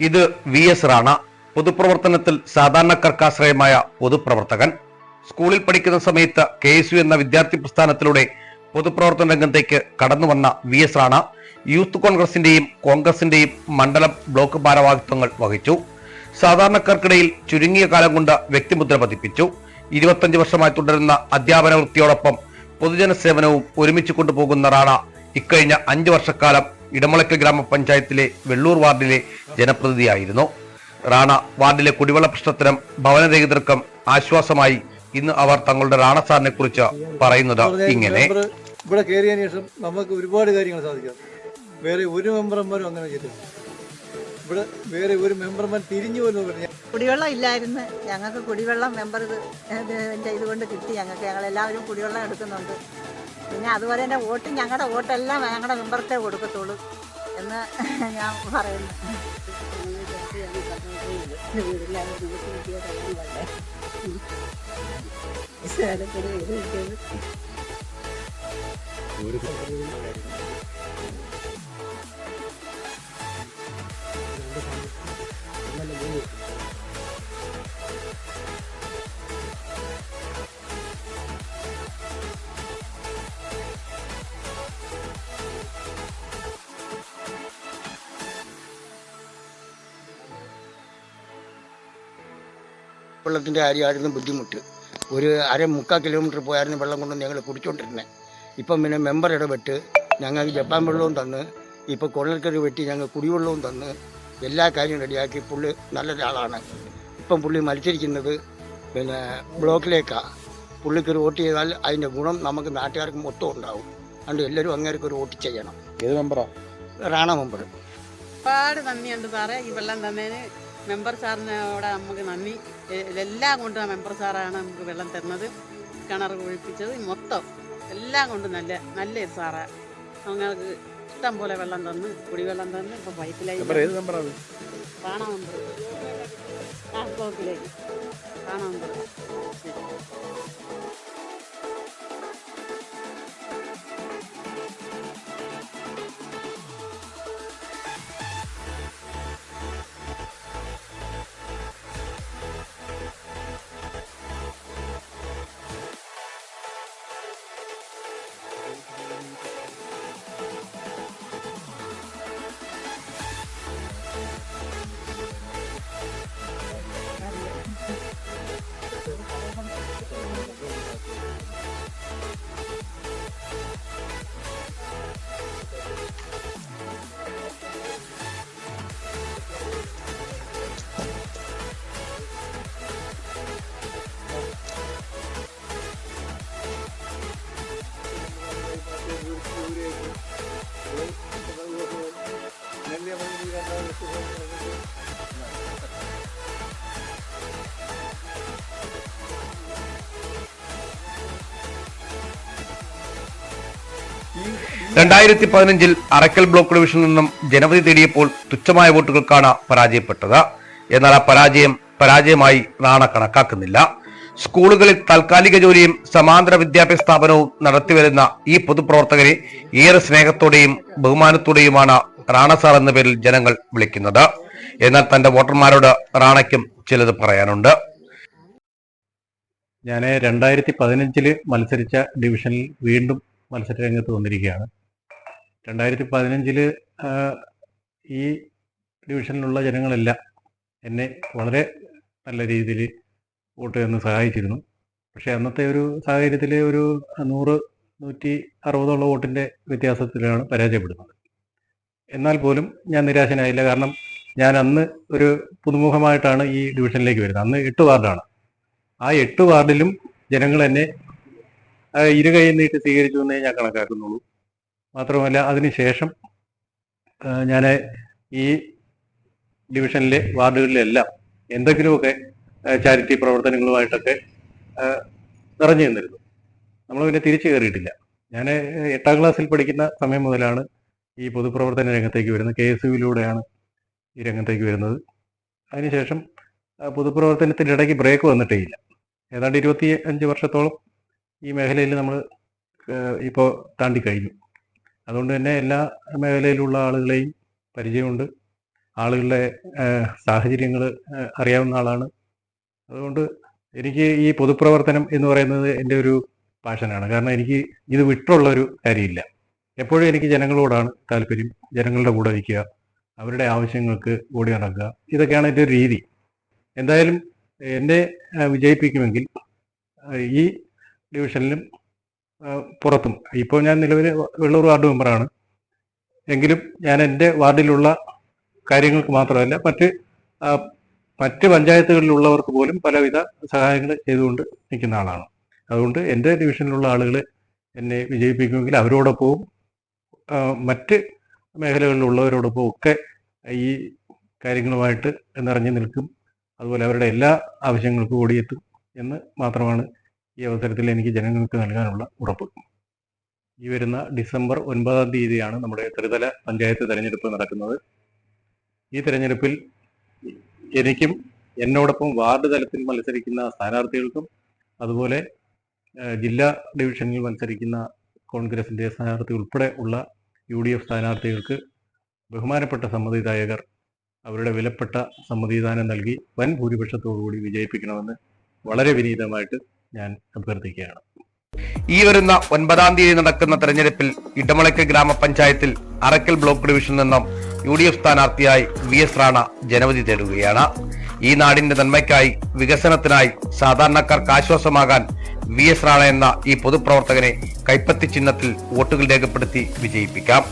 ഇത് V S Rana പൊതുപ്രവർത്തനത്തിൽ സാധാരണക്കാർക്കാശ്രയമായ പൊതുപ്രവർത്തകൻ. സ്കൂളിൽ പഠിക്കുന്ന സമയത്ത് കെ എസ് യു എന്ന വിദ്യാർത്ഥി പ്രസ്ഥാനത്തിലൂടെ പൊതുപ്രവർത്തന രംഗത്തേക്ക് കടന്നു വന്ന വി എസ് റാണ യൂത്ത് കോൺഗ്രസിന്റെയും കോൺഗ്രസിന്റെയും മണ്ഡലം ബ്ലോക്ക് ഭാരവാഹിത്വങ്ങൾ വഹിച്ചു. സാധാരണക്കാർക്കിടയിൽ ചുരുങ്ങിയ കാലം കൊണ്ട് വ്യക്തിമുദ്ര പതിപ്പിച്ചു. ഇരുപത്തഞ്ച് വർഷമായി തുടരുന്ന അധ്യാപന വൃത്തിയോടൊപ്പം പൊതുജന സേവനവും ഒരുമിച്ച് കൊണ്ടുപോകുന്ന റാണ ഇക്കഴിഞ്ഞ അഞ്ചു വർഷക്കാലം ഇടമുളയ്ക്കൽ ഗ്രാമപഞ്ചായത്തിലെ വെള്ളൂർ വാർഡിലെ ജനപ്രതിനിധിയായിരുന്നു. റാണ വാർഡിലെ കുടിവെള്ള പ്രശ്നത്തിനും ഭവനരഹിതർക്കും ആശ്വാസമായി ഇന്ന് അവർ തങ്ങളുടെ റാണ സാറിനെ കുറിച്ച് പറയുന്നത് ഇങ്ങനെ. ഇവിടെ കയറിയതിനു ശേഷം നമുക്ക് ഒരുപാട് കാര്യങ്ങൾ സാധിക്കാം. വേറെ ഒരു മെമ്പർമാരും അങ്ങനെ ചെയ്തില്ല ഇവിടെ വേറെ ഒരു മെമ്പർമാർ തിരിഞ്ഞു പോലും പറഞ്ഞു കുടിവെള്ളം ഇല്ലായിരുന്നു. ഞങ്ങൾക്ക് കുടിവെള്ളം മെമ്പർ ഇതുകൊണ്ട് കിട്ടി. ഞങ്ങൾക്ക് ഞങ്ങൾ എല്ലാവരും കുടിവെള്ളം എടുക്കുന്നുണ്ട്. പിന്നെ അതുപോലെ തന്നെ വോട്ട് ഞങ്ങളുടെ വോട്ടെല്ലാം ഞങ്ങളുടെ മെമ്പർക്കേ കൊടുക്കത്തുള്ളൂ എന്ന് ഞാൻ പറയുന്നു. വെള്ളത്തിന്റെ കാര്യമായിരുന്നു ബുദ്ധിമുട്ട്. ഒരു അര മുക്കാൽ കിലോമീറ്റർ പോയായിരുന്നു വെള്ളം കൊണ്ട് ഞങ്ങൾ കുടിച്ചുകൊണ്ടിരുന്നത് ഇപ്പം പിന്നെ മെമ്പർ ഇടപെട്ട് ഞങ്ങൾക്ക് ജപ്പാൻ വെള്ളവും തന്ന് ഇപ്പോൾ കുഴൽക്കറി വെട്ടി ഞങ്ങൾ കുടിവെള്ളവും തന്ന് എല്ലാ കാര്യവും റെഡിയാക്കി. പുള്ളി നല്ലൊരാളാണ്. ഇപ്പം പുള്ളി മത്സരിക്കുന്നത് പിന്നെ ബ്ലോക്കിലേക്കാണ് പുള്ളിക്ക് ഒരു വോട്ട് ചെയ്താൽ അതിന്റെ ഗുണം നമുക്ക് നാട്ടുകാർക്ക് മൊത്തം ഉണ്ടാവും. അതുകൊണ്ട് എല്ലാവരും അങ്ങേർക്ക് ഒരു വോട്ട് ചെയ്യണം. ഏത് മെമ്പറാണ് റാണ മെമ്പർ. ഒരുപാട് നന്ദിയുണ്ട് സാറേ. ഈ വെള്ളം തന്നതിന് മെമ്പർ സാറിനോട് നമുക്ക് നന്ദി. ഇതെല്ലാം എല്ലാം കൊണ്ടും മെമ്പർ സാറാണ് നമുക്ക് വെള്ളം തരുന്നത്. കിണർ കുഴിപ്പിച്ചത് മൊത്തം എല്ലാം കൊണ്ടും നല്ല നല്ല സാറാ. ഞങ്ങൾക്ക് ഇഷ്ടം പോലെ വെള്ളം തന്ന് കുടിവെള്ളം തന്ന് ഇപ്പം പൈപ്പിലായി? കാണാൻ മെമ്പർ കാണാൻ മെമ്പർ രണ്ടായിരത്തി പതിനഞ്ചിൽ അറക്കൽ ബ്ലോക്ക് ഡിവിഷനിൽ നിന്നും ജനവധി തേടിയപ്പോൾ തുച്ഛമായ വോട്ടുകൾക്കാണ് പരാജയപ്പെട്ടത്. എന്നാൽ ആ പരാജയം പരാജയമായി റാണ കണക്കാക്കുന്നില്ല. സ്കൂളുകളിൽ താൽക്കാലിക ജോലിയും സമാന്തര വിദ്യാഭ്യാസ സ്ഥാപനവും നടത്തിവരുന്ന ഈ പൊതുപ്രവർത്തകരെ ഏറെ സ്നേഹത്തോടെയും ബഹുമാനത്തോടെയുമാണ് റാണ സാർ എന്ന പേരിൽ ജനങ്ങൾ വിളിക്കുന്നത്. എന്നാൽ തന്റെ വോട്ടർമാരോട് റാണയ്ക്കും ചിലത് പറയാനുണ്ട്. ഞാൻ രണ്ടായിരത്തി പതിനഞ്ചിൽ മത്സരിച്ച ഡിവിഷനിൽ വീണ്ടും മത്സര രംഗത്ത് വന്നിരിക്കുകയാണ്. രണ്ടായിരത്തി പതിനഞ്ചിൽ ഈ ഡിവിഷനിലുള്ള ജനങ്ങളെല്ലാം എന്നെ വളരെ നല്ല രീതിയിൽ വോട്ട് എന്ന് സഹായിച്ചിരുന്നു. പക്ഷേ അന്നത്തെ ഒരു സാഹചര്യത്തിൽ ഒരു നൂറ് നൂറ്റി അറുപതോളം വോട്ടിന്റെ വ്യത്യാസത്തിലാണ് പരാജയപ്പെടുന്നത്. എന്നാൽ പോലും ഞാൻ നിരാശനായില്ല. കാരണം ഞാൻ അന്ന് ഒരു പുതുമുഖമായിട്ടാണ് ഈ ഡിവിഷനിലേക്ക് വരുന്നത്. അന്ന് എട്ട് വാർഡാണ്. ആ എട്ട് വാർഡിലും ജനങ്ങൾ എന്നെ ഇരുകൈ നീട്ടി സ്വീകരിച്ചു എന്നേ ഞാൻ കണക്കാക്കുന്നുള്ളൂ. മാത്രമല്ല അതിനുശേഷം ഞാൻ ഈ ഡിവിഷനിലെ വാർഡുകളിലെല്ലാം എന്തെങ്കിലുമൊക്കെ ചാരിറ്റി പ്രവർത്തനങ്ങളുമായിട്ടൊക്കെ നിറഞ്ഞു നിന്നിരുന്നു. നമ്മൾ പിന്നെ തിരിച്ചു കയറിയിട്ടില്ല. ഞാൻ എട്ടാം ക്ലാസ്സിൽ പഠിക്കുന്ന സമയം മുതലാണ് ഈ പൊതുപ്രവർത്തന രംഗത്തേക്ക് വരുന്നത്. കെ എസ് യുവിലൂടെയാണ് ഈ രംഗത്തേക്ക് വരുന്നത്. അതിനുശേഷം പൊതുപ്രവർത്തനത്തിന്റെ ഇടയ്ക്ക് ബ്രേക്ക് വന്നിട്ടേ ഇല്ല. ഏതാണ്ട് ഇരുപത്തി അഞ്ച് വർഷത്തോളം ഈ മേഖലയിൽ നമ്മൾ ഇപ്പോൾ താണ്ടി കഴിഞ്ഞു. അതുകൊണ്ട് തന്നെ എല്ലാ മേഖലയിലുള്ള ആളുകളെയും പരിചയമുണ്ട്. ആളുകളുടെ സാഹചര്യങ്ങൾ അറിയാവുന്ന ആളാണ്. അതുകൊണ്ട് എനിക്ക് ഈ പൊതുപ്രവർത്തനം എന്ന് പറയുന്നത് എന്റെ ഒരു പാഷനാണ്. കാരണം എനിക്ക് ഇത് വിട്ടുള്ള ഒരു കാര്യമില്ല. എപ്പോഴും എനിക്ക് ജനങ്ങളോടാണ് താല്പര്യം. ജനങ്ങളുടെ കൂടെ നിൽക്കുക അവരുടെ ആവശ്യങ്ങൾക്ക് ഓടി നടക്കുക. ഇതൊക്കെയാണ് എന്റെ ഒരു രീതി. എന്തായാലും എന്നെ വിജയിപ്പിക്കുമെങ്കിൽ ഈ ഡിവിഷനിലും പുറത്തും. ഇപ്പോൾ ഞാൻ നിലവിൽ വെള്ളൂർ വാർഡ് മെമ്പറാണ്. എങ്കിലും ഞാൻ എന്റെ വാർഡിലുള്ള കാര്യങ്ങൾക്ക് മാത്രമല്ല മറ്റ് മറ്റ് പഞ്ചായത്തുകളിലുള്ളവർക്ക് പോലും പലവിധ സഹായങ്ങൾ ചെയ്തുകൊണ്ട് നിൽക്കുന്ന ആളാണ്. അതുകൊണ്ട് എന്റെ ഡിവിഷനിലുള്ള ആളുകൾ എന്നെ വിജയിപ്പിക്കുമെങ്കിൽ അവരോടൊപ്പവും മറ്റ് മേഖലകളിലുള്ളവരോടൊപ്പം ഒക്കെ ഈ കാര്യങ്ങളുമായിട്ട് നിറഞ്ഞു നിൽക്കും. അതുപോലെ അവരുടെ എല്ലാ ആവശ്യങ്ങൾക്കും ഓടിയെത്തും എന്ന് മാത്രമാണ് ഈ അവസരത്തിൽ എനിക്ക് ജനങ്ങൾക്ക് നൽകാനുള്ള ഉറപ്പ്. ഈ വരുന്ന ഡിസംബർ ഒൻപതാം തീയതിയാണ് നമ്മുടെ ത്രിതല പഞ്ചായത്ത് തെരഞ്ഞെടുപ്പ് നടക്കുന്നത്. ഈ തെരഞ്ഞെടുപ്പിൽ എനിക്കും എന്നോടൊപ്പം വാർഡ് തലത്തിൽ മത്സരിക്കുന്ന സ്ഥാനാർത്ഥികൾക്കും അതുപോലെ ജില്ലാ ഡിവിഷനിൽ മത്സരിക്കുന്ന കോൺഗ്രസിന്റെ സ്ഥാനാർത്ഥി ഉൾപ്പെടെ ഉള്ള യു ഡി എഫ് സ്ഥാനാർത്ഥികൾക്ക് ബഹുമാനപ്പെട്ട സമ്മതിദായകർ അവരുടെ വിലപ്പെട്ട സമ്മതിദാനം നൽകി വൻ ഭൂരിപക്ഷത്തോടുകൂടി വിജയിപ്പിക്കണമെന്ന് വളരെ വിനീതമായിട്ട് ഞാൻ അഭ്യർത്ഥിക്കുകയാണ്. ഈ വരുന്ന ഒൻപതാം തീയതി നടക്കുന്ന തെരഞ്ഞെടുപ്പിൽ ഇടമളയ്ക്ക് ഗ്രാമപഞ്ചായത്തിൽ അറക്കൽ ബ്ലോക്ക് ഡിവിഷനിൽ നിന്നും യു ഡി എഫ് സ്ഥാനാർത്ഥിയായി വി എസ് റാണ ജനവധി തേടുകയാണ്. ഈ നാടിന്റെ നന്മയ്ക്കായി വികസനത്തിനായി സാധാരണക്കാർക്ക് ആശ്വാസമാകാൻ വി എസ് റാണ എന്ന ഈ പൊതുപ്രവർത്തകനെ കൈപ്പത്തി ചിഹ്നത്തിൽ വോട്ടുകൾ രേഖപ്പെടുത്തി വിജയിപ്പിക്കാം.